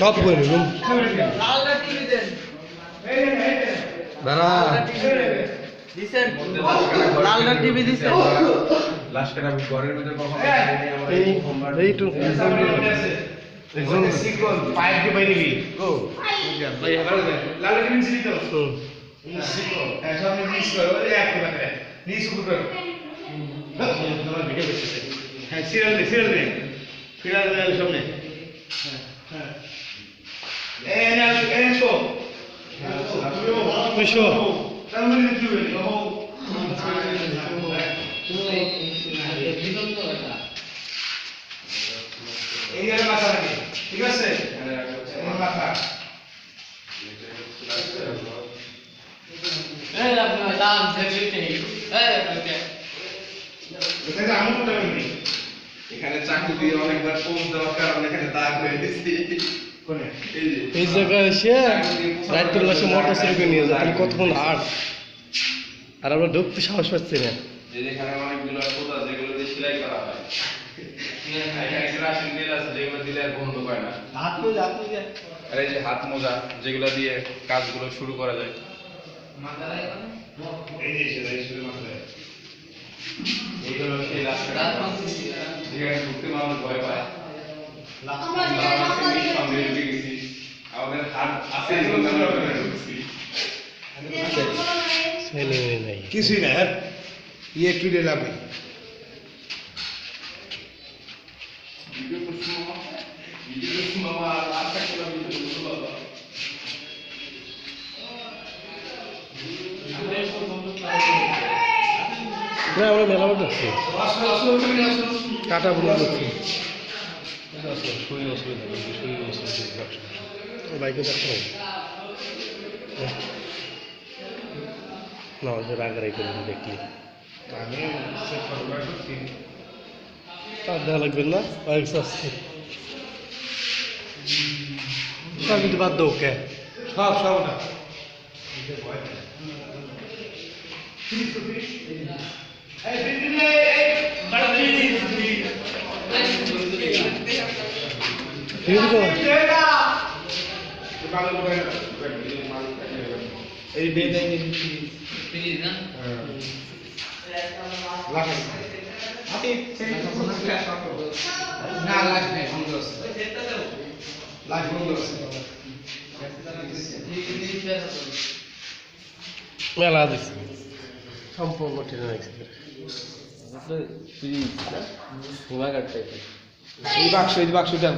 সব করে রুম। হ্যাঁ সামনে মিস করো ওই এক করে নিস উপর করো তোমার ভিডিও করতেছে হ্যাঁ সিরিয়াল দে সিরিয়াল দে সিরিয়াল দে সামনে হ্যাঁ হ্যাঁ এ না এ শো ওই শো। তাহলে দিতে হবে ও এই এর মাথা নাকি ঠিক আছে এই মাথা এই আপনার দাম দেখতে এই ওকে এটা আমি তো জানি এখানে চাকু দিয়ে অনেকবার পোজ দেওয়ার কারণে এখানে দাগ হয়ে গেছে। এই যে এই জায়গায় এসে রাইতুল লাসে মোটর সাইকেল নিয়ে যায়। তাহলে কতক্ষণ আট আর আমরা ঢুকতে সাহস পাচ্ছি না। যে যেখানে অনেকগুলো পোতা যেগুলো দিয়ে সেলাই করা হয়। এখানে আর পায় না। হাত তো হাত আর এই যে হাত মোজা যেগুলো দিয়ে কাজগুলো শুরু করা যায়। এই যে সেটা এই শুধু মাথা এইগুলো সেই রাস্তাটা যেখানে ঢুকতে মানুষ ভয় পায় আমরা যেখানে আমরা নাম্বার সেই সঙ্গে দিয়ে ঢুকে গেছি আমাদের হাত আছে এগুলো আমরা ঢুকছি ছেলে মেয়ে নাই কিছুই না হ্যাঁ ইয়ে একটু দিয়ে লাভ নেই না আমরা মেলা বড় ঢুকছি কাটা বুলো ঢুকছি বাইকে দেখো না, ওদের রাগারাই করে দেখলি তার দেওয়া লাগবে না, বাইক আসছে সব কিন্তু বাদ দেবো কে সব সব না ठीक है। ये दे देंगे प्लीज़ हाँ। ना लाख आते ना लाख में हम दोस्त। लाख हम दोस्त। मेला दिस সম্পূর্ণ ট্রেনে রাখছে প্লিজ হিমাগার টাইপের এই বাক্স এই বাক্সটা।